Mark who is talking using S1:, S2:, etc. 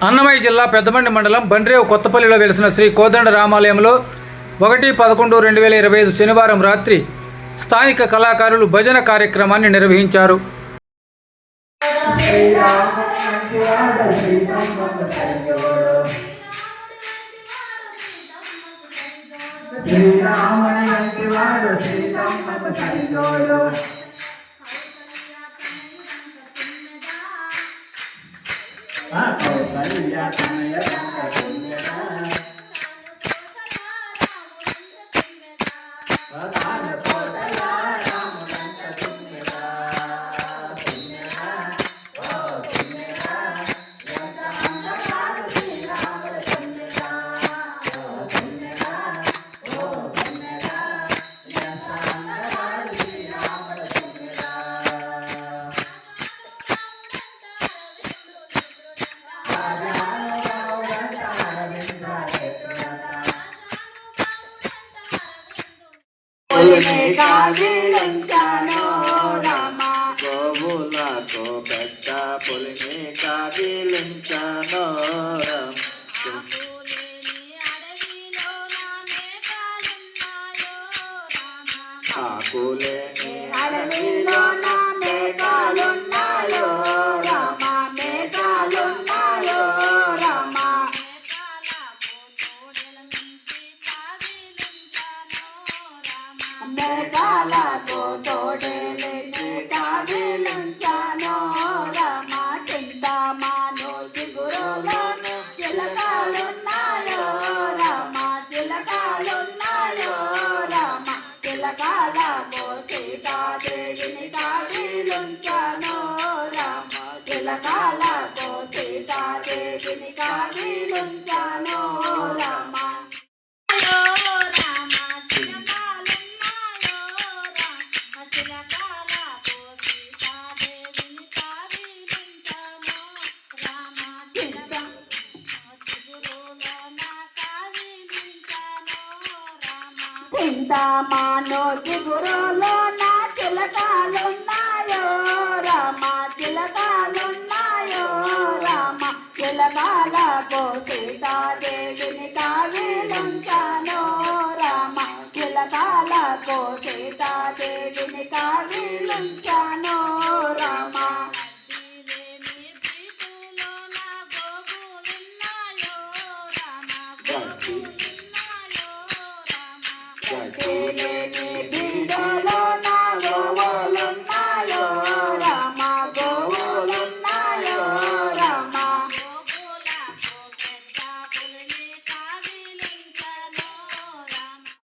S1: అన్నమయ్య జిల్లా పెద్దమండి మండలం బండ్రేవు కొత్తపల్లిలో వెలిసిన శ్రీ కోదండ రామాలయంలో ఒకటి పదకొండు రెండు వేల ఇరవై ఐదు శనివారం రాత్రి స్థానిక కళాకారులు భజన కార్యక్రమాన్ని నిర్వహించారు
S2: phá cầu tẩy gia tăng nhất cả thượng nghe đá phá tá nhập
S3: గోవులకు పెద్ద పులిని కాదిలించను ఆకులేని
S2: అడవిలో నా మేఘాలున్నాయో మేఘాలకు తోడేలేసి కాదిలించానో రామ చింతామాను చిగురులోను చిలకాలున్నాయో రామ చిలకాలున్నాయో రామ చిలకాలకు సీతాదేవిని కాదిలించానో రామ చిలకాలకు సీతాదేవిని కాదిలించానో చింతమానో చిగురులో నా చిలకాలున్నాయో రామ చిలకాలున్నాయో రామ చిలకాల సీతాదేవిని కావేలుంటానో రామ చిలకాల సీత Thank you.